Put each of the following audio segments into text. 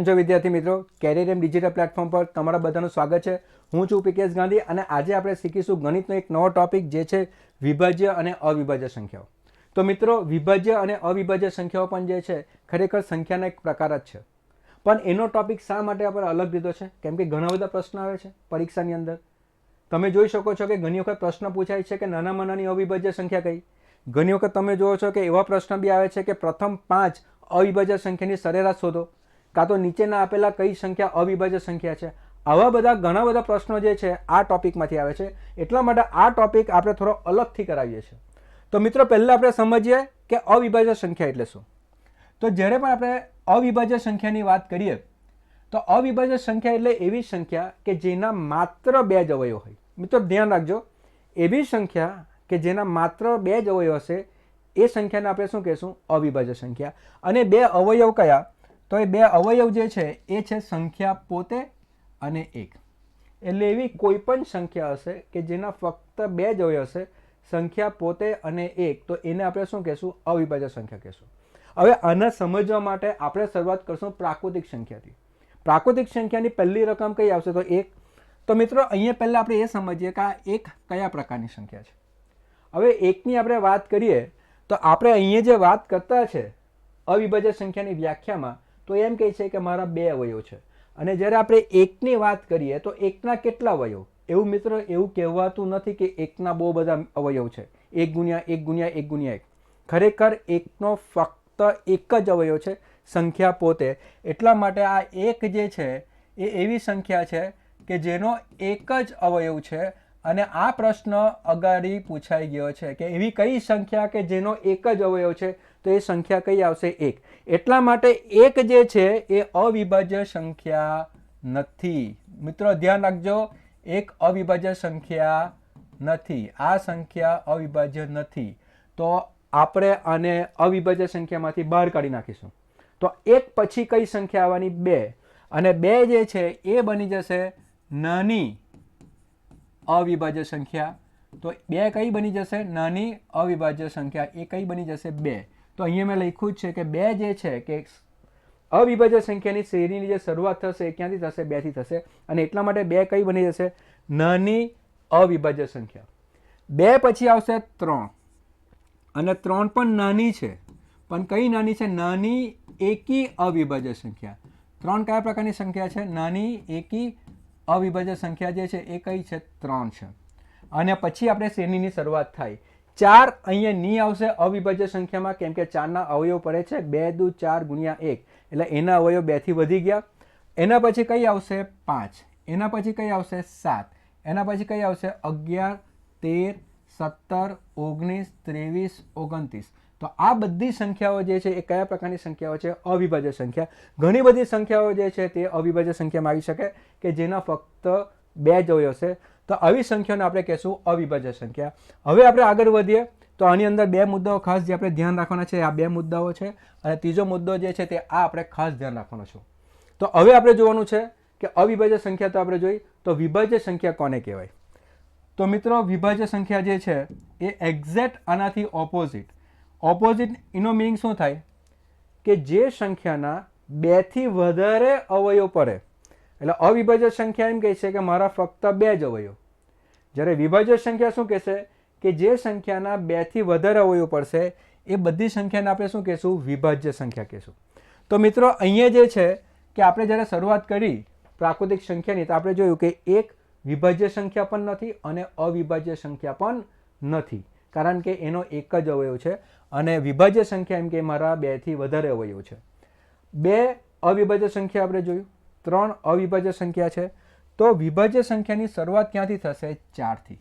કેમ છો વિદ્યાર્થી મિત્રો? કેરિયર એમ ડિજિટલ પ્લેટફોર્મ પર તમારા બધાનું સ્વાગત છે. હું છું પીકેશ ગાંધી અને આજે આપણે શીખીશું ગણિતનો એક નવો ટોપિક જે છે વિભાજ્ય અને અવિભાજ્ય સંખ્યાઓ. તો મિત્રો, વિભાજ્ય અને અવિભાજ્ય સંખ્યાઓ પણ જે છે, ખરેખર સંખ્યાના એક પ્રકાર જ છે. પણ એનો ટોપિક શા માટે આપણે અલગ લીધો છે? કેમ કે ઘણા બધા પ્રશ્ન આવે છે પરીક્ષાની અંદર. તમે જોઈ શકો છો કે ઘણી વખત પ્રશ્ન પૂછાય છે કે નાનામાં નાની અવિભાજ્ય સંખ્યા કઈ? ઘણી વખત તમે જુઓ છો કે એવા પ્રશ્ન બી આવે છે કે પ્રથમ પાંચ અવિભાજ્ય સંખ્યાની સરેરાશ શોધો. કાં તો નીચેના આપેલા કઈ સંખ્યા અવિભાજ્ય સંખ્યા છે? આવા બધા ઘણા બધા પ્રશ્નો જે છે, આ ટોપિકમાંથી આવે છે. એટલા માટે આ ટોપિક આપણે થોડો અલગથી કરાવીએ છીએ. તો મિત્રો, પહેલાં આપણે સમજીએ કે અવિભાજ્ય સંખ્યા એટલે શું? તો જ્યારે પણ આપણે અવિભાજ્ય સંખ્યાની વાત કરીએ, તો અવિભાજ્ય સંખ્યા એટલે એવી સંખ્યા કે જેના માત્ર બે જ અવયવ હોય. મિત્રો, ધ્યાન રાખજો. એવી સંખ્યા કે જેના માત્ર બે જ અવયવ હશે, એ સંખ્યાને આપણે શું કહેશું? અવિભાજ્ય સંખ્યા. અને બે અવયવ કયા? તો એ બે અવયવ જે છે, એ છે સંખ્યા પોતે અને એક. એટલે એવી કોઈ પણ સંખ્યા હશે કે જેના ફક્ત બે જ અવયવ હશે, સંખ્યા પોતે અને એક, તો એને આપણે શું કહેશું? અવિભાજ્ય સંખ્યા કહેશું. હવે આને સમજવા માટે આપણે શરૂઆત કરશું પ્રાકૃતિક સંખ્યાથી. પ્રાકૃતિક સંખ્યાની પહેલી રકમ કઈ આવશે? તો એક. તો મિત્રો, અહીંયા પહેલાં આપણે એ સમજીએ કે આ એક કયા પ્રકારની સંખ્યા છે. હવે એકની આપણે વાત કરીએ, તો આપણે અહીંયા જે વાત કરતા છે, અવિભાજ્ય સંખ્યાની વ્યાખ્યામાં તો એમ કહે છે કે મારા બે અવયવ છે. અને જ્યારે આપણે એકની વાત કરીએ, તો એકના કેટલા અવયવ એવું મિત્ર, એવું કહેવાતું નથી કે એકના બહુ બધા અવયવ છે. એક ગુણ્યા એક ગુણ્યા એક ગુણ્યા એક. ખરેખર એકનો ફક્ત એક જ અવયવ છે, સંખ્યા પોતે. એટલા માટે આ એક જે છે, એ એવી સંખ્યા છે કે જેનો એક જ અવયવ છે. અને આ પ્રશ્ન અગાડી પૂછાઈ ગયો છે કે એવી કઈ સંખ્યા કે જેનો એક જ અવયવ છે? તો એ સંખ્યા કઈ આવશે? એક. એટલા માટે એક જે છે એ અવિભાજ્ય સંખ્યા નથી. મિત્રો, ધ્યાન રાખજો, એક અવિભાજ્ય સંખ્યા નથી. આ સંખ્યા અવિભાજ્ય નથી. તો આપણે આને અવિભાજ્ય સંખ્યામાંથી બહાર કાઢી નાખીશું. તો એક પછી કઈ સંખ્યા આવવાની? બે. અને બે જે છે એ બની જશે નાની અવિભાજ્ય સંખ્યા. તો બે કઈ બની જશે? નાની અવિભાજ્ય સંખ્યા. એ કઈ બની જશે? બે. તો અહીંયા મેં લખ્યું છે કે બે જે છે કે અવિભાજ્ય સંખ્યાની શ્રેણીની જે શરૂઆત થશે એ ક્યાંથી થશે? બેથી થશે. અને એટલા માટે બે કઈ બની જશે? નાની અવિભાજ્ય સંખ્યા. બે પછી આવશે ત્રણ. અને ત્રણ પણ નાની છે. પણ કઈ નાની છે? નાની એકી અવિભાજ્ય સંખ્યા. ત્રણ કયા પ્રકારની સંખ્યા છે? નાની એકી અવિભાજ્ય સંખ્યા જે છે એ કઈ છે? ત્રણ છે. અને પછી આપણે શ્રેણીની શરૂઆત થાય. ચાર અહીંયા ની આવશે, અવિભાજ્ય સંખ્યામાં, કેમ કે ચારના અવયવ પડે છે, બે દુ ચાર ગુણ્યા એક. એટલે એના અવયવ બેથી વધી ગયા. એના પછી કઈ આવશે? પાંચ. એના પછી કઈ આવશે? સાત. એના પછી કઈ આવશે? અગિયાર, તેર, સત્તર, ઓગણીસ, ત્રેવીસ, ઓગણત્રીસ. તો આ બધી સંખ્યાઓ જે છે, એ કયા પ્રકારની સંખ્યાઓ છે? અવિભાજ્ય સંખ્યા. ઘણી બધી સંખ્યાઓ જે છે, તે અવિભાજ્ય સંખ્યામાં આવી શકે, કે જેના ફક્ત બે જ અવયવ છે. તો આવી સંખ્યાને આપણે કહેશું અવિભાજ્ય સંખ્યા. હવે આપણે આગળ વધીએ તો આની અંદર બે મુદ્દાઓ ખાસ જે આપણે ધ્યાન રાખવાના છે, આ બે મુદ્દાઓ છે અને ત્રીજો મુદ્દો જે છે તે આ આપણે ખાસ ધ્યાન રાખવાનો છે. તો હવે આપણે જોવાનું છે કે અવિભાજ્ય સંખ્યા તો આપણે જોઈ, તો વિભાજ્ય સંખ્યા કોને કહેવાય? તો મિત્રો, વિભાજ્ય સંખ્યા જે છે એ એક્ઝેક્ટ આનાથી ઓપોઝિટ ઓપોઝિટ એનો મિનિંગ શું થાય? કે જે સંખ્યાના બેથી વધારે અવયવ પડે. એટલે અવિભાજ્ય સંખ્યા એમ કહે છે કે મારા ફક્ત બે જ અવયવ. જ્યારે વિભાજ્ય સંખ્યા શું કહેશે? કે જે સંખ્યાના બેથી વધારે અવયવ પડશે, એ બધી સંખ્યાને આપણે શું કહેશું? વિભાજ્ય સંખ્યા કહેશું. તો મિત્રો, અહીંયા જે છે કે આપણે જ્યારે શરૂઆત કરી પ્રાકૃતિક સંખ્યાની, તો આપણે જોયું કે એક વિભાજ્ય સંખ્યા પણ નથી અને અવિભાજ્ય સંખ્યા પણ નથી. કારણ કે એનો એક જ અવયવ છે અને વિભાજ્ય સંખ્યા એમ કે મારા બેથી વધારે અવયવ છે. બે અવિભાજ્ય સંખ્યા આપણે જોયું. ત્રણ અવિભાજ્ય સંખ્યા છે. તો વિભાજ્ય સંખ્યાની શરૂઆત ક્યાંથી થશે? ચારથી.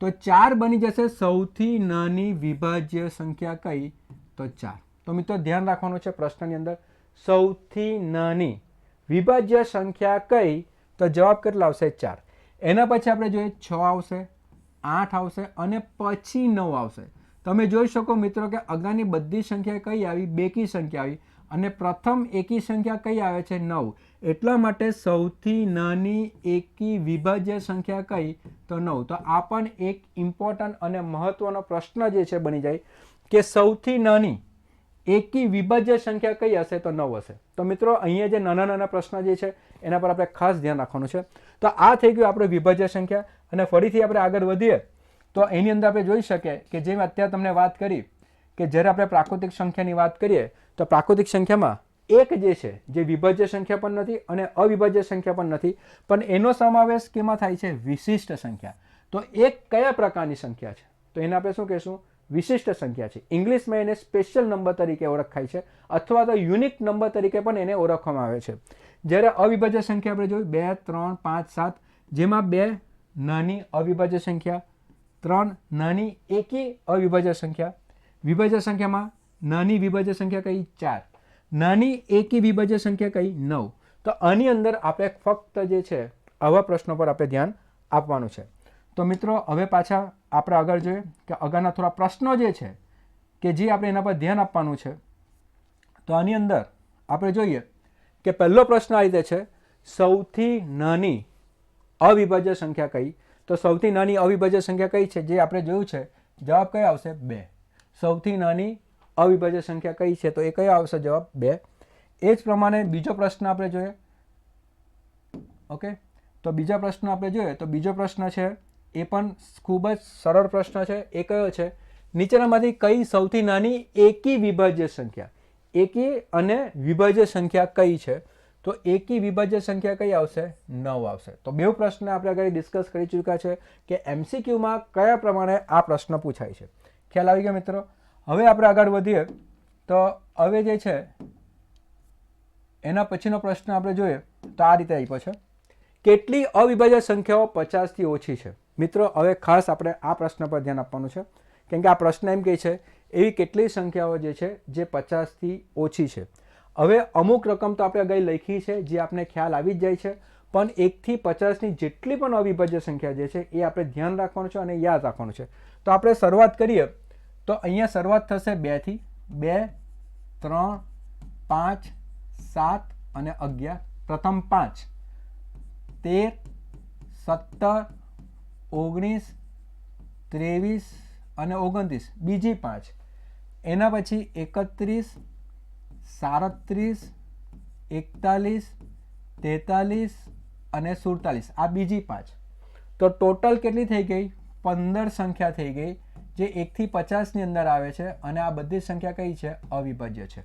તો ચાર બની જશે. સૌથી નાની વિભાજ્ય સંખ્યા કઈ? તો ચાર. તો મિત્રો ધ્યાન રાખવાનું છે પ્રશ્નની અંદર. સૌથી નાની વિભાજ્ય સંખ્યા કઈ? તો જવાબ કેટલો આવશે? ચાર. એના પછી આપણે જોઈએ છ આવશે, આઠ આવશે અને પછી નવ આવશે. તમે જોઈ શકો મિત્રો કે અગાની બધી સંખ્યા કઈ આવી? બેકી સંખ્યા આવી. અને પ્રથમ એકી સંખ્યા કઈ આવે છે? નવ. એટલા માટે સૌથી નાની એકી વિભાજ્ય સંખ્યા કઈ? તો નવ. તો આ પણ એક ઇમ્પોર્ટન્ટ અને મહત્વનો પ્રશ્ન જે છે બની જાય કે સૌથી નાની એકી વિભાજ્ય સંખ્યા કઈ હશે? તો નવ હશે. તો મિત્રો, અહીંયા જે નાના નાના પ્રશ્ન જે છે, એના પર આપણે ખાસ ધ્યાન રાખવાનું છે. તો આ થઈ ગયું આપણે વિભાજ્ય સંખ્યા. અને ફરીથી આપણે આગળ વધીએ, તો એની અંદર આપણે જોઈ શકીએ કે જેમ અત્યારે તમને વાત કરી કે જ્યારે આપણે પ્રાકૃતિક સંખ્યાની વાત કરીએ, તો પ્રાકૃતિક સંખ્યામાં એક જે છે, જે વિભાજ્ય સંખ્યા પણ નથી અને અવિભાજ્ય સંખ્યા પણ નથી, પણ એનો સમાવેશ કેમાં થાય છે? વિશિષ્ટ સંખ્યા. તો એક કયા પ્રકારની સંખ્યા છે? તો એને આપણે શું કહેશું? વિશિષ્ટ સંખ્યા છે. ઇંગ્લિશમાં એને સ્પેશિયલ નંબર તરીકે ઓળખાય છે અથવા તો યુનિક નંબર તરીકે પણ એને ઓળખવામાં આવે છે. જ્યારે અવિભાજ્ય સંખ્યા આપણે જોઈ બે, ત્રણ, પાંચ, સાત, જેમાં બે નાની અવિભાજ્ય સંખ્યા, ત્રણ નાની એકી અવિભાજ્ય સંખ્યા. વિભાજ્ય સંખ્યામાં નાની વિભાજ્ય સંખ્યા કઈ? ચાર. નાની એકી વિભાજ્ય સંખ્યા કઈ? નવ. તો આની અંદર આપણે ફક્ત જે છે, આવા પ્રશ્નો પર આપણે ધ્યાન આપવાનું છે. તો મિત્રો, હવે પાછા આપણે આગળ જોઈએ કે આગળના થોડા પ્રશ્નો જે છે, કે જે આપણે એના પર ધ્યાન આપવાનું છે. તો આની અંદર આપણે જોઈએ કે પહેલો પ્રશ્ન આ રીતે છે, સૌથી નાની અવિભાજ્ય સંખ્યા કઈ? તો સૌથી નાની અવિભાજ્ય સંખ્યા કઈ છે? જે આપણે જોયું છે, જવાબ કયો આવશે? બે. સૌથી નાની અવિભાજ્ય સંખ્યા કઈ છે? તો એ કયો આવશે જવાબ? બે. એ જ પ્રમાણે બીજો પ્રશ્ન આપણે જોઈએ. ઓકે? તો બીજા પ્રશ્ન આપણે જોઈએ તો બીજો પ્રશ્ન છે, એ પણ ખૂબ જ સરળ પ્રશ્ન છે. એ કયો છે? નીચેનામાંથી કઈ સૌથી નાની એકી વિભાજ્ય સંખ્યા? એકી અને વિભાજ્ય સંખ્યા કઈ છે? તો એકી વિભાજ્ય સંખ્યા કઈ આવશે? નવ આવશે. તો બે પ્રશ્ન આપણે આગળ ડિસ્કસ કરી ચૂક્યા છે કે એમસીક્યુમાં કયા પ્રમાણે આ પ્રશ્ન પૂછાય છે? ખ્યાલ આવી ગયો મિત્રો? હવે આપણે આગળ વધીએ. તો હવે જે છે, એના પછીનો પ્રશ્ન આપણે જોઈએ, તો આ રીતે આપ્યો છે. કેટલી અવિભાજ્ય સંખ્યાઓ પચાસથી ઓછી છે? મિત્રો, હવે ખાસ આપણે આ પ્રશ્ન પર ધ્યાન આપવાનું છે. કેમ કે આ પ્રશ્ન એમ કહે છે, એવી કેટલી સંખ્યાઓ જે છે, જે પચાસથી ઓછી છે? હવે અમુક રકમ તો આપણે અગાઈ લખી છે, જે આપણે ખ્યાલ આવી જ જાય છે, પણ એકથી પચાસની જેટલી પણ અવિભાજ્ય સંખ્યા જે છે, એ આપણે ધ્યાન રાખવાનું છે અને યાદ રાખવાનું છે. તો આપણે શરૂઆત કરીએ. તો અહીંયા શરૂઆત થશે બેથી. બે, ત્રણ, પાંચ, સાત અને અગિયાર. પ્રથમ પાંચ. તેર, સત્તર, ઓગણીસ, ત્રેવીસ અને ઓગણત્રીસ. બીજી પાંચ. એના પછી એકત્રીસ, સાડત્રીસ, એકતાલીસ, તેતાલીસ અને સુડતાલીસ. આ બીજી પાંચ. તો ટોટલ કેટલી થઈ ગઈ? પંદર સંખ્યા થઈ ગઈ. જે એકથી પચાસની અંદર આવે છે અને આ બધી સંખ્યા કઈ છે? અવિભાજ્ય છે.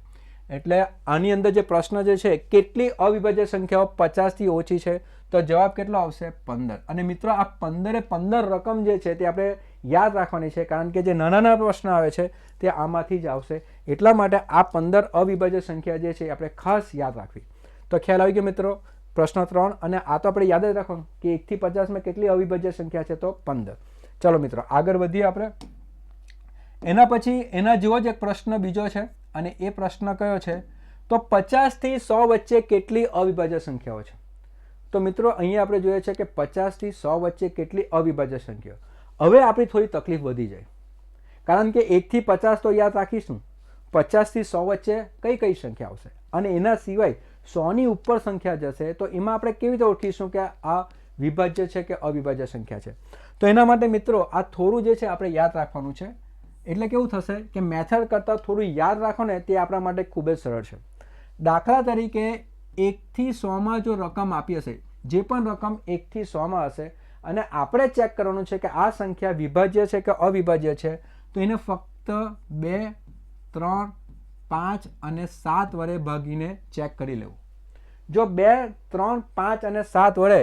એટલે આની અંદર જે પ્રશ્ન જે છે, કેટલી અવિભાજ્ય સંખ્યાઓ પચાસથી ઓછી છે? તો જવાબ કેટલો આવશે? પંદર. અને મિત્રો, આ પંદરે પંદર રકમ જે છે તે આપણે યાદ રાખવાની છે, કારણ કે જે નાના નાના પ્રશ્ન આવે છે તે આમાંથી જ આવશે. એટલા માટે આ પંદર અવિભાજ્ય સંખ્યા જે છે આપણે ખાસ યાદ રાખવી. તો ખ્યાલ આવી ગયો મિત્રો? પ્રશ્ન ત્રણ. અને આ તો આપણે યાદ જ રાખવાનું કે એકથી પચાસમાં કેટલી અવિભાજ્ય સંખ્યા છે? તો પંદર. ચલો મિત્રો, આગળ વધીએ આપણે. એના પછી એના જેવો જ એક પ્રશ્ન બીજો છે અને એ પ્રશ્ન કયો છે? તો પચાસથી સો વચ્ચે કેટલી અવિભાજ્ય સંખ્યાઓ છે? તો મિત્રો, અહીંયા આપણે જોઈએ છે કે પચાસથી સો વચ્ચે કેટલી અવિભાજ્ય સંખ્યાઓ? હવે આપણી થોડી તકલીફ વધી જાય. કારણ કે એકથી પચાસ તો યાદ રાખીશું. પચાસથી સો વચ્ચે કઈ કઈ સંખ્યા આવશે? અને એના સિવાય સોની ઉપર સંખ્યા જશે તો એમાં આપણે કેવી રીતે ઓળખીશું કે આ વિભાજ્ય છે કે અવિભાજ્ય સંખ્યા છે? તો એના માટે મિત્રો, આ થોડું જે છે આપણે યાદ રાખવાનું છે. એટલે કેવું થશે કે મેથડ કરતાં થોડું યાદ રાખો ને તે આપણા માટે ખૂબ જ સરળ છે. દાખલા તરીકે એકથી સોમાં જો રકમ આપી હશે, જે પણ રકમ એકથી સોમાં હશે, અને આપણે ચેક કરવાનું છે કે આ સંખ્યા વિભાજ્ય છે કે અવિભાજ્ય છે, તો એને ફક્ત બે, ત્રણ, પાંચ અને સાત વડે ભાગીને ચેક કરી લેવું. જો બે, ત્રણ, પાંચ અને સાત વડે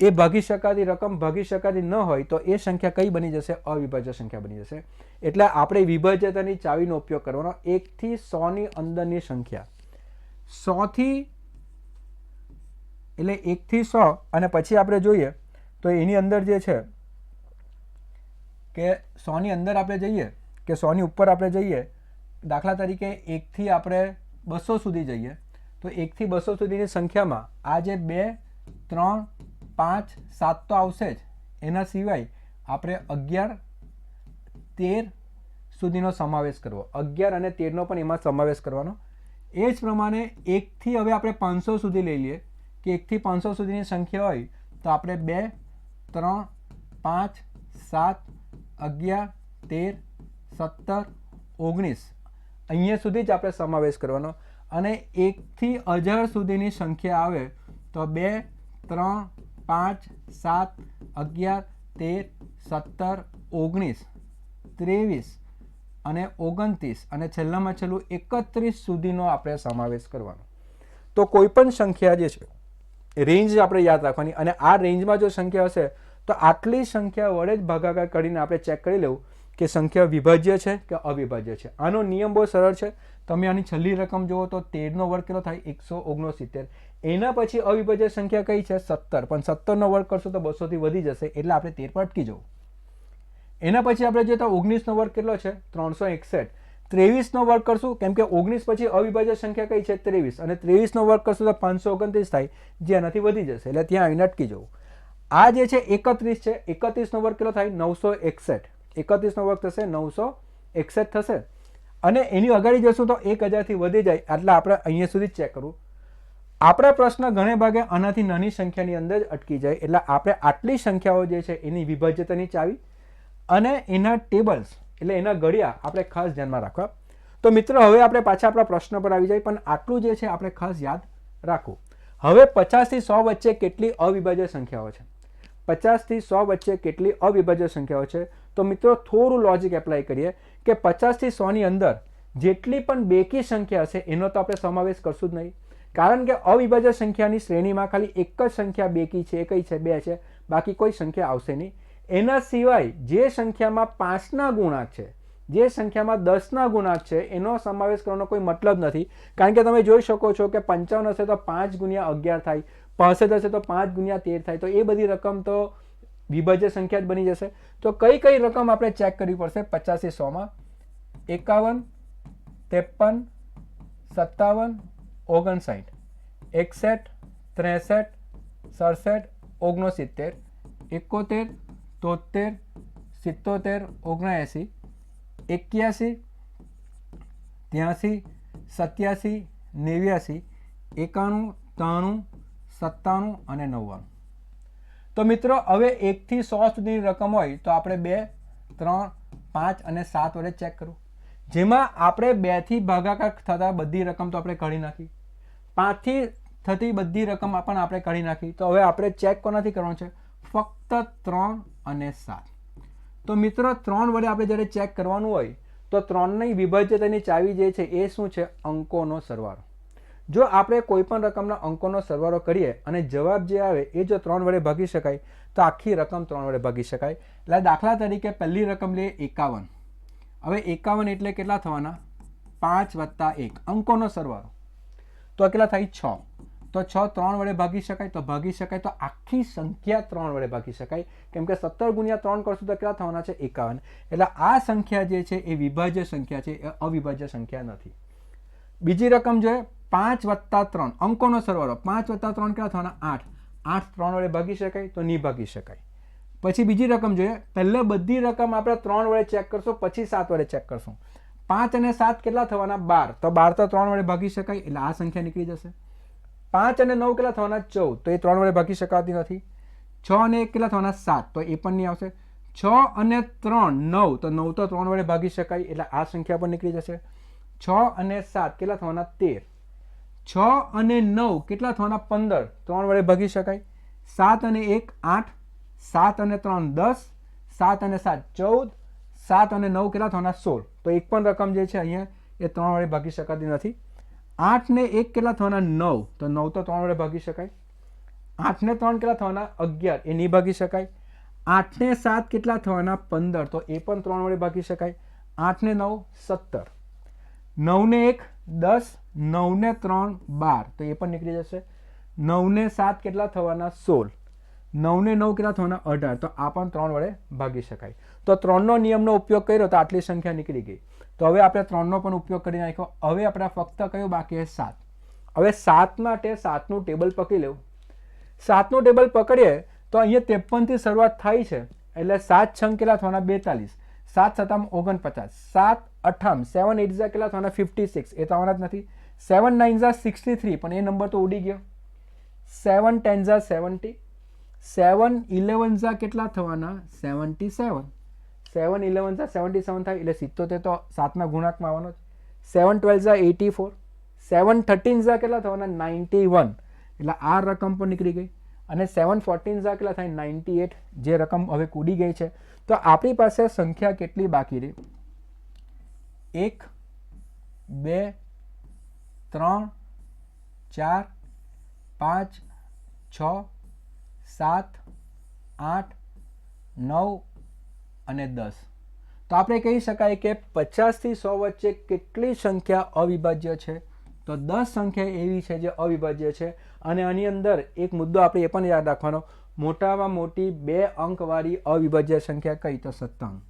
એ ભાગી શકાતી રકમ ભાગી શકાતી ન હોય, તો એ સંખ્યા કઈ બની જશે? અવિભાજ્ય સંખ્યા બની જશે. એટલે આપણે વિભાજ્યતાની ચાવીનો ઉપયોગ કરવાનો. એકથી સોની અંદરની સંખ્યા. સોથી એટલે એકથી સો અને પછી આપણે જોઈએ તો એની અંદર જે છે કે સોની અંદર આપણે જઈએ કે સોની ઉપર આપણે જઈએ, દાખલા તરીકે એકથી આપણે બસો સુધી જઈએ, તો એકથી બસો સુધીની સંખ્યામાં આ જે બે, ત્રણ, પાંચ, સાત તો આવશે જ. એના સિવાય આપણે અગિયાર તેર સુધીનો સમાવેશ કરવો. અગિયાર અને તેરનો પણ એમાં સમાવેશ કરવાનો. એ જ પ્રમાણે એકથી હવે આપણે પાંચસો સુધી લઈ લઈએ. કે એકથી પાંચસો સુધીની સંખ્યા હોય તો આપણે બે, ત્રણ, પાંચ, સાત, અગિયાર, તેર, સત્તર, ઓગણીસ અહીંયા સુધી જ આપણે સમાવેશ કરવાનો. અને એકથી હજાર સુધીની સંખ્યા આવે તો બે, ત્રણ, પાંચ, સાત, અગિયાર, તેર, સત્તર, ઓગણીસ ત્રેવીસ અને ઓગણત્રીસ અને છેલ્લામાં છેલ્લું એકત્રીસ સુધીનો આપણે સમાવેશ કરવાનો. તો કોઈ પણ સંખ્યા જે છે રેન્જ આપણે યાદ રાખવાની અને આ રેન્જમાં જો સંખ્યા હશે, તો આટલી સંખ્યા વડે જ ભાગાકાર કરીને આપણે ચેક કરી લેવું કે સંખ્યા વિભાજ્ય છે કે અવિભાજ્ય છે. આનો નિયમ બહુ સરળ છે. તમે આની છેલ્લી રકમ જુઓ તો તેરનો વર્ગ કેટલો થાય? એકસો ઓગણસિત્તેર. એના પછી અવિભાજ્ય સંખ્યા કઈ છે? સત્તર. પણ સત્તરનો વર્ગ કરશો તો બસોથી વધી જશે એટલે આપણે તેર પર અટકી જવું. એના પછી આપણે જોઈએ તો ઓગણીસનો વર્ગ કેટલો છે? ત્રણસો એકસઠ. ત્રેવીસનો વર્ગ કરશું, કેમ કે ઓગણીસ પછી અવિભાજ્ય સંખ્યા કઈ છે? ત્રેવીસ. અને ત્રેવીસનો વર્ગ કરશું તો પાંચસો ઓગણત્રીસ થાય, જે એનાથી વધી જશે. એટલે ત્યાં આવીને અટકી જવું. આ જે છે, એકત્રીસ છે. એકત્રીસનો વર્ગ કેટલો થાય? નવસો એકસઠ. એકત્રીસનો વર્ગ થશે, નવસો એકસઠ થશે. અને એની અગાડી જશું તો એક હજારથી વધી જાય, એટલે આપણે અહીંયા સુધી ચેક કરવું. આપણા પ્રશ્ન ઘણે ભાગે આનાથી નાની સંખ્યાની અંદર જ અટકી જાય, એટલે આપણે આટલી સંખ્યાઓ જે છે, એની વિભાજ્યતાની ચાવી અને એના ટેબલ્સ એટલે એના ઘડિયા આપણે ખાસ ધ્યાનમાં રાખવા. તો મિત્રો, હવે આપણે પાછા આપણા પ્રશ્ન પર આવી જાય, પણ આટલું જે છે આપણે ખાસ યાદ રાખવું. હવે પચાસથી સો વચ્ચે કેટલી અવિભાજ્ય સંખ્યાઓ છે? પચાસથી સો વચ્ચે કેટલી અવિભાજ્ય સંખ્યાઓ છે? તો મિત્રો, થોડું લોજિક એપ્લાય કરીએ કે પચાસથી સોની અંદર જેટલી પણ બેકી સંખ્યા હશે, એનો તો આપણે સમાવેશ કરશું જ નહીં. કારણ કે અવિભાજ્ય સંખ્યાની શ્રેણીમાં ખાલી એક જ સંખ્યા બેકી છે કઈ છે? બે છે. બાકી કોઈ સંખ્યા આવશે નહીં. એના સિવાય જે સંખ્યામાં પાંચના ગુણાંક છે, જે સંખ્યામાં દસના ગુણાંક છે, એનો સમાવેશ કરવાનો કોઈ મતલબ નથી. કારણ કે તમે જોઈ શકો છો કે પંચાવન હશે તો પાંચ ગુણ્યા અગિયાર થાય, પાસઠ હશે તો પાંચ ગુણ્યા તેર થાય. તો એ બધી રકમ તો વિભાજ્ય સંખ્યા જ બની જશે. તો કઈ કઈ રકમ આપણે ચેક કરવી પડશે? પચાસી સોમાં એકાવન, ત્રેપન, સત્તાવન, ઓગણસાઠ. એકસઠ, ત્રેસઠ, સડસઠ, ઓગણસિત્તેર. એકોતેર તોતેર સિત્તોતેર ઓગણએંસી એક્યાસી ત્યાંસી સત્યાસી નેવ્યાસી એકાણું ત્રાણું સત્તાણું અને નવ્વાણું. તો મિત્રો, હવે એકથી સો સુધીની રકમ હોય તો આપણે બે, ત્રણ, પાંચ અને સાત વડે ચેક કરવું જેમાં આપણે બેથી ભાગાકાર થતા બધી રકમ તો આપણે કાઢી નાખી. પાંચથી થતી બધી રકમ પણ આપણે કાઢી નાખી. તો હવે આપણે ચેક કોનાથી કરવાનું છે? ફક્ત ત્રણ અને સાત. તો મિત્રો, ત્રણ વડે આપણે જ્યારે ચેક કરવાનું હોય, તો ત્રણની વિભાજ્યતાની ચાવી જે છે એ શું છે? અંકોનો સરવાળો. જો આપણે કોઈ પણ રકમના અંકોનો સરવાળો કરીએ અને જવાબ જે આવે એ જો ત્રણ વડે ભાગી શકાય, તો આખી રકમ ત્રણ વડે ભાગી શકાય. એટલે દાખલા તરીકે પહેલી રકમ લઈએ એકાવન. હવે એકાવન એટલે કેટલા થવાના? પાંચ વત્તા એક. અંકોનો સરવાળો. તો કેટલા થાય? છ. તો છ ત્રણ વડે ભાગી શકાય, તો ભાગી શકાય, તો આખી સંખ્યા ત્રણ વડે ભાગી શકાય. કેમ કે સત્તર ગુણ્યા ત્રણ કરશું તો કેટલા થવાના છે? એકાવન. એટલે આ સંખ્યા જે છે એ વિભાજ્ય સંખ્યા છે, એ અવિભાજ્ય સંખ્યા નથી. બીજી રકમ જોઈએ, પાંચ વત્તા ત્રણ, અંકોનો સરવાળો, પાંચ વત્તા ત્રણ કેટલા થવાના? આઠ. આઠ ત્રણ વડે ભાગી શકાય તો નહીં ભાગી શકાય. પછી બીજી રકમ જોઈએ, પહેલા બધી રકમ આપણે ત્રણ વડે ચેક કરશું, પછી સાત વડે ચેક કરશું. પાંચ અને સાત કેટલા થવાના? બાર. તો બાર તો ત્રણ વડે ભાગી શકાય, એટલે આ સંખ્યા નીકળી જશે. પાંચ અને નવ કેટલા થવાના? ચૌદ. તો એ ત્રણ વડે ભાગી શકાતી નથી. છ અને એક કેટલા થવાના? સાત. તો એ પણ નહીં આવશે. છ અને ત્રણ, નવ. તો નવ તો ત્રણ વડે ભાગી શકાય એટલે આ સંખ્યા પણ નીકળી જશે. છ અને સાત કેટલા થવાના? તેર. છ અને નવ કેટલા થવાના? પંદર. ત્રણ વડે ભાગી શકાય. સાત અને એક, આઠ. સાત અને ત્રણ, દસ. સાત અને સાત, ચૌદ. સાત અને નવ કેટલા થવાના? સોળ. તો એક પણ રકમ જે છે અહીંયા, એ ત્રણ વડે ભાગી શકાતી નથી. આઠ ને એક કેટલા થવાના? નવ. તો નવ તો ત્રણ વડે ભાગી શકાય. આઠને ત્રણ કેટલા થવાના? અગિયાર. એ નહીં ભાગી શકાય. આઠને સાત કેટલા થવાના? પંદર. તો એ પણ ત્રણ વડે ભાગી શકાય. આઠને નવ, સત્તર. નવને એક, દસ. નવને ત્રણ, બાર. તો એ પણ નીકળી જશે. નવને સાત કેટલા થવાના? સોળ. નવને નવ કેટલા થવાના? અઢાર. તો આ પણ ત્રણ વડે ભાગી શકાય. તો ત્રણનો નિયમનો ઉપયોગ કર્યો તો આટલી સંખ્યા નીકળી ગઈ. તો હવે આપણે ત્રણનો પણ ઉપયોગ કરી નાખ્યો. હવે આપણે ફક્ત કયું બાકી છે? સાત. હવે સાત માટે સાતનું ટેબલ પકડી લેવું. સાતનું ટેબલ પકડીએ તો અહીંયા ત્રેપનથી શરૂઆત થાય છે. એટલે સાત છંગ કેટલા થવાના? બેતાલીસ. સાત સતામ ઓગણપચાસ. સાત અઠામ. સેવન એટ ઝા કેટલા થવાના? Fifty six. એ થવાના જ નથી. સેવન નાઇન ઝા સિક્સટી થ્રી. પણ એ નંબર તો ઉડી ગયો. સેવન ટેન ઝા સેવન્ટી. સેવન ઇલેવન ઝા કેટલા થવાના? Seventy seven. સેવન ઇલેવન ઝા સેવન્ટી સેવન થાય, એટલે સિત્તોતેર તો સાતના ગુણાંકમાં આવવાનો છે. સેવન ટ્વેલ્વ ઝા એટી ફોર સેવન થર્ટીન ઝા કેટલા થવાના? નાઇન્ટી વન એટલે આ રકમ પણ નીકળી ગઈ. અને સેવન ફોર્ટીન ઝા કેટલા થાય? નાઇન્ટી એટ જે રકમ હવે કૂદી ગઈ છે. તો આપણી પાસે સંખ્યા કેટલી બાકી રહી? એક, બે, ત્રણ, ચાર, પાંચ, છ, સાત, આઠ, નવ અને દસ. તો આપણે કહી શકાય કે પચાસથી સો વચ્ચે કેટલી સંખ્યા અવિભાજ્ય છે? તો દસ સંખ્યા એવી છે જે અવિભાજ્ય છે. અને આની અંદર એક મુદ્દો આપણે એ પણ યાદ રાખવાનો. મોટામાં મોટી બે અંકવાળી અવિભાજ્ય સંખ્યા કઈ? તો સત્તાણું.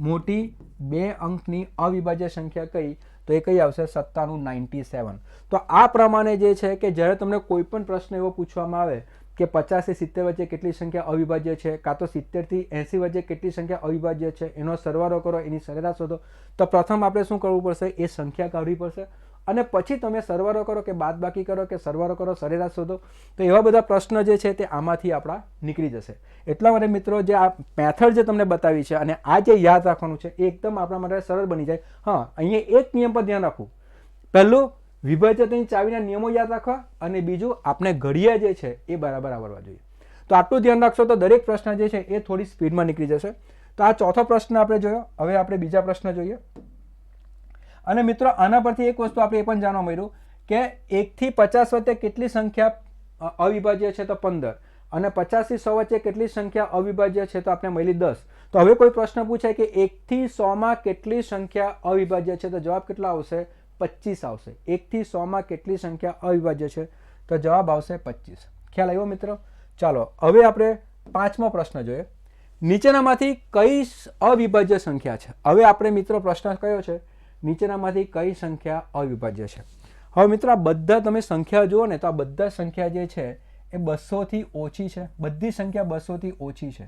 મોટી બે અંકની અવિભાજ્ય સંખ્યા કઈ? તો એ કઈ આવશે? સત્તાણું, નાઇન્ટી સેવન. તો આ પ્રમાણે જે છે કે જ્યારે તમને કોઈ પણ પ્રશ્ન એવો પૂછવામાં આવે કે પચાસથી સિત્તેર વચ્ચે કેટલી સંખ્યા અવિભાજ્ય છે? કાં તો સિત્તેરથી એંસી વચ્ચે કેટલી સંખ્યા અવિભાજ્ય છે? એનો સરવાળો કરો, એની સરેરાશ શોધો. તો પ્રથમ આપણે શું કરવું પડશે? એ સંખ્યા કાઢવી પડશે. અને પછી તમે સરવાળો કરો કે બાદબાકી કરો કે સરવાળો કરો, સરેરાશ શોધો. તો એવા બધા પ્રશ્ન જે છે તે આમાંથી આપણા નીકળી જશે. એટલા માટે મિત્રો, જે આ મેથડ જે તમને બતાવી છે અને આ જે યાદ રાખવાનું છે, એ એકદમ આપણા માટે સરળ બની જાય. હા, અહીંયા એક નિયમ પર ધ્યાન રાખવું. પહેલું વિભાજ્યતાની ચાવીના નિયમો યાદ રાખવા અને બીજું આપણે ઘડિયા જે છે એ બરાબર આવડવા જોઈએ. તો આટલું ધ્યાન રાખશો તો દરેક પ્રશ્ન જે છે એ થોડી સ્પીડમાં નીકળી જશે. તો આ ચોથો પ્રશ્ન આપણે જોયો. હવે આપણે બીજા પ્રશ્ન જોઈએ. અને મિત્રો, આના પરથી એક વસ્તુ આપણે એ પણ જાણવા મળ્યું કે એકથી પચાસ વચ્ચે કેટલી સંખ્યા અવિભાજ્ય છે તો પંદર. અને પચાસથી સો વચ્ચે કેટલી સંખ્યા અવિભાજ્ય છે તો આપણે મળી દસ. તો હવે કોઈ પ્રશ્ન પૂછાય કે એકથી સોમાં કેટલી સંખ્યા અવિભાજ્ય છે તો જવાબ કેટલા આવશે? પચીસ આવશે. એકથી સોમાં કેટલી સંખ્યા અવિભાજ્ય છે? તો જવાબ આવશે પચીસ. ખ્યાલ આવ્યો મિત્રો? ચાલો, હવે આપણે પાંચમો પ્રશ્ન જોઈએ. નીચેનામાંથી કઈ અવિભાજ્ય સંખ્યા છે? હવે આપણે મિત્રો પ્રશ્ન કયો છે? નીચેનામાંથી કઈ સંખ્યા અવિભાજ્ય છે? હવે મિત્રો આ બધા તમે સંખ્યા જુઓ ને તો આ બધા સંખ્યા જે છે એ બસોથી ઓછી છે. બધી સંખ્યા બસોથી ઓછી છે.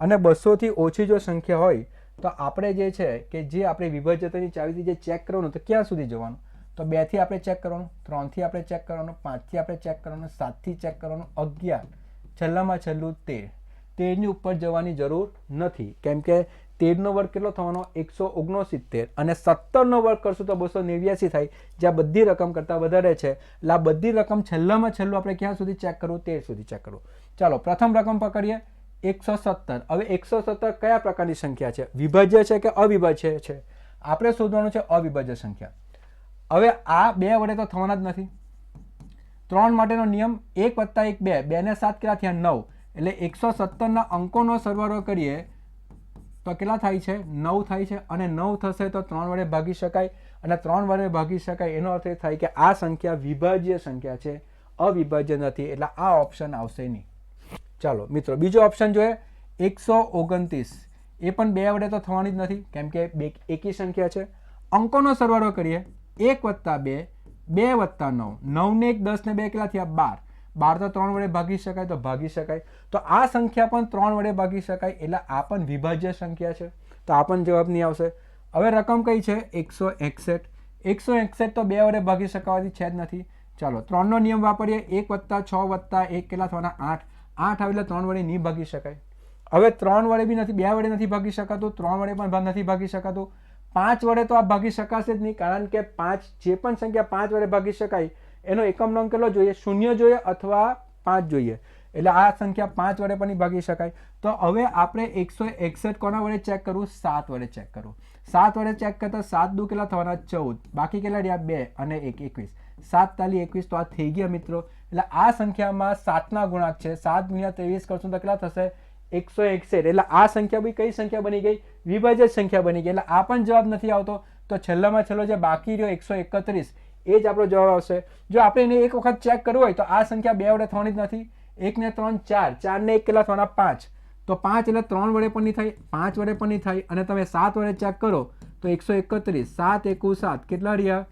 અને બસોથી ઓછી જો સંખ્યા હોય તો આપણે જે છે કે જે આપણે વિભાજ્યતાની ચાવીથી જે ચેક કરવાનું, તો ક્યાં સુધી જવાનું? તો બેથી આપણે ચેક કરવાનું, ત્રણથી આપણે ચેક કરવાનું, પાંચથી આપણે ચેક કરવાનું, સાતથી ચેક કરવાનું, અગિયાર. છેલ્લામાં છેલ્લું તેર. તેરની ઉપર જવાની જરૂર નથી. કેમ કે તેરનો વર્ગ કેટલો થવાનો? એકસો ઓગણસિત્તેર. અને સત્તરનો વર્ગ કરશું તો બસો નેવ્યાસી થાય. જ્યાં બધી રકમ કરતાં વધારે છે. એટલે આ બધી રકમ છેલ્લામાં છેલ્લું આપણે ક્યાં સુધી ચેક કરવું? તેર સુધી ચેક કરવું. ચાલો, પ્રથમ રકમ પકડીએ. એકસો સત્તર. હવે એકસો સત્તર કયા પ્રકારની સંખ્યા છે? વિભાજ્ય છે કે અવિભાજ્ય છે? આપણે શોધવાનું છે અવિભાજ્ય સંખ્યા. હવે આ બે વડે તો થવાના જ નથી. ત્રણ માટેનો નિયમ એક વત્તા એક બે. બેને સાત કેટલા થયા? નવ. એટલે એકસો સત્તરના અંકોનો સરવાળો કરીએ તો કેટલા થાય છે? નવ થાય છે. અને નવ થશે તો ત્રણ વડે ભાગી શકાય. અને ત્રણ વડે ભાગી શકાય એનો અર્થ એ થાય કે આ સંખ્યા વિભાજ્ય સંખ્યા છે. અવિભાજ્ય નથી. એટલે આ ઓપ્શન આવશે નહીં. ચાલો, મિત્રો, બીજો ઓપ્શન જોઈએ. એકસો ઓગણત્રીસ. એ પણ બે વડે તો થવાની જ નથી, કેમ કે બે એકી સંખ્યા છે. અંકોનો સરવાળો કરીએ. એક વત્તા બે બે વત્તા નવ. નવને એક દસ ને બે કેટલા થયા બાર. બાર તો ત્રણ વડે ભાગી શકાય તો ભાગી શકાય. તો આ સંખ્યા પણ ત્રણ વડે ભાગી શકાય, એટલે આ પણ વિભાજ્ય સંખ્યા છે. તો આ પણ જવાબ નહીં આવશે. હવે રકમ કઈ છે? એકસો એકસઠ. એકસો એકસઠ તો બે વડે ભાગી શકાવાથી છે જ નથી. ચાલો, ત્રણનો નિયમ વાપરીએ. એક વત્તા છ વત્તા એક કેટલા થવાના? આઠ. આઠ આવે એટલે ત્રણ વડે નહીં ભાગી શકાય. હવે ત્રણ વડે બી નથી, બે વડે નથી ભાગી શકાતું, ત્રણ વડે પણ નથી ભાગી શકાતું. પાંચ વડે તો આ ભાગી શકાશે જ નહીં, કારણ કે પાંચ, જે પણ સંખ્યા પાંચ વડે ભાગી શકાય, એનો એકમ નંગ કેટલો જોઈએ? શૂન્ય જોઈએ અથવા પાંચ જોઈએ? એટલે આ સંખ્યા પાંચ વડે પણ ભાગી શકાય. તો હવે આપણે એકસો એકસઠ કોના વડે ચેક કરવું? સાત વડે ચેક કરવું. સાત વડે ચેક કરતા સાત દુ કેટલા થવાના ચૌદ. બાકી કેટલા રહ્યા? બે અને એક એકવીસ. સાત તાલી એકવીસ તો આ થઈ ગયા મિત્રો. એટલે આ સંખ્યામાં સાતના ગુણાંક છે. સાત ગુણ્યા ત્રેવીસ કરશું તો કેટલા થશે? એકસો એકસઠ. એટલે આ સંખ્યા બી કઈ સંખ્યા બની ગઈ? વિભાજક સંખ્યા બની ગઈ. એટલે આ પણ જવાબ નથી આવતો. તો છેલ્લામાં છેલ્લો જે બાકી રહ્યો, એકસો એકત્રીસ, એ જ આપણો જવાબ આવશે. જો આપણે એને એક વખત ચેક કરવું હોય તો આ સંખ્યા બે વડે થવાની જ નથી. એક ને ત્રણ, ચાર. ચાર ને એક કેટલા થવાના? પાંચ. તો પાંચ એટલે ત્રણ વડે પણ નહીં થાય, પાંચ વડે પણ નહીં થાય. અને તમે સાત વડે ચેક કરો તો એકસો એકત્રીસ. સાત એકુ સાત. કેટલા રહ્યા?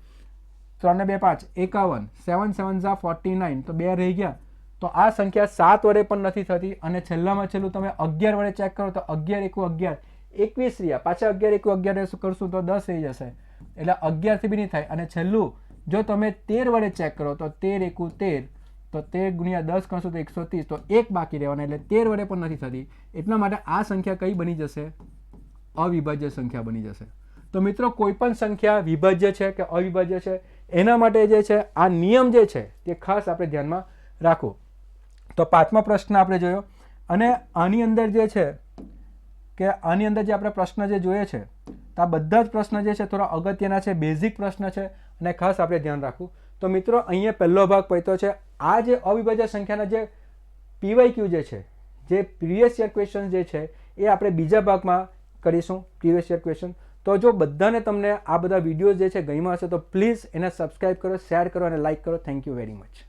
ત્રણ બે પાંચ, એકાવન, સેવન સેવન ઝા, ફોર્ટી નાઇન, તો બે રહી ગયા. તો આ સંખ્યા સાત વડે પણ નથી થતી અને છેલ્લામાં છેલ્લું તમે અગિયાર વડે ચેક કરો તો અગિયાર એકુ અગિયાર, એકવીસ રહ્યા. પાછા અગિયાર એકું અગિયાર કરશું તો દસ રહી જશે. એટલે અગિયારથી બી નહીં થાય. અને છેલ્લું, જો તમે તેર વડે ચેક કરો તો તેર એકું તેર, તો તેર ગુણ્યા દસ કરશો તો એકસો ત્રીસ, તો એક બાકી રહેવાના. એટલે તેર વડે પણ નથી થતી. એટલા માટે આ સંખ્યા કઈ બની જશે? અવિભાજ્ય સંખ્યા બની જશે. તો મિત્રો, કોઈ પણ સંખ્યા વિભાજ્ય છે કે અવિભાજ્ય છે? એના માટે જે છે, આ નિયમ જે છે, તે ખાસ આપણે ધ્યાનમાં રાખવું. તો પાંચમો પ્રશ્ન આપણે જોયો. અને આની અંદર જે છે, કે આની અંદર જે આપણે પ્રશ્ન જે જોઈએ છે, તો આ બધા જ પ્રશ્ન જે છે, થોડા અગત્યના છે, બેઝિક પ્રશ્ન છે, અને ખાસ આપણે ધ્યાન રાખવું. તો મિત્રો, અહીંયા પહેલો ભાગ પહોંચ્યો છે. આ જે અવિભાજ્ય સંખ્યાના જે પીવાય ક્યુ જે છે, જે પ્રિવિયસ યર ક્વેશ્ચન જે છે, એ આપણે બીજા ભાગમાં કરીશું પ્રિવિયસ યર ક્વેશ્ચન તો જો બધાને તમને આ બધા વીડિયો જે છે ગમ્યા હશે તો પ્લીઝ એને સબસ્ક્રાઈબ કરો શેર કરો અને લાઇક કરો. Thank you very much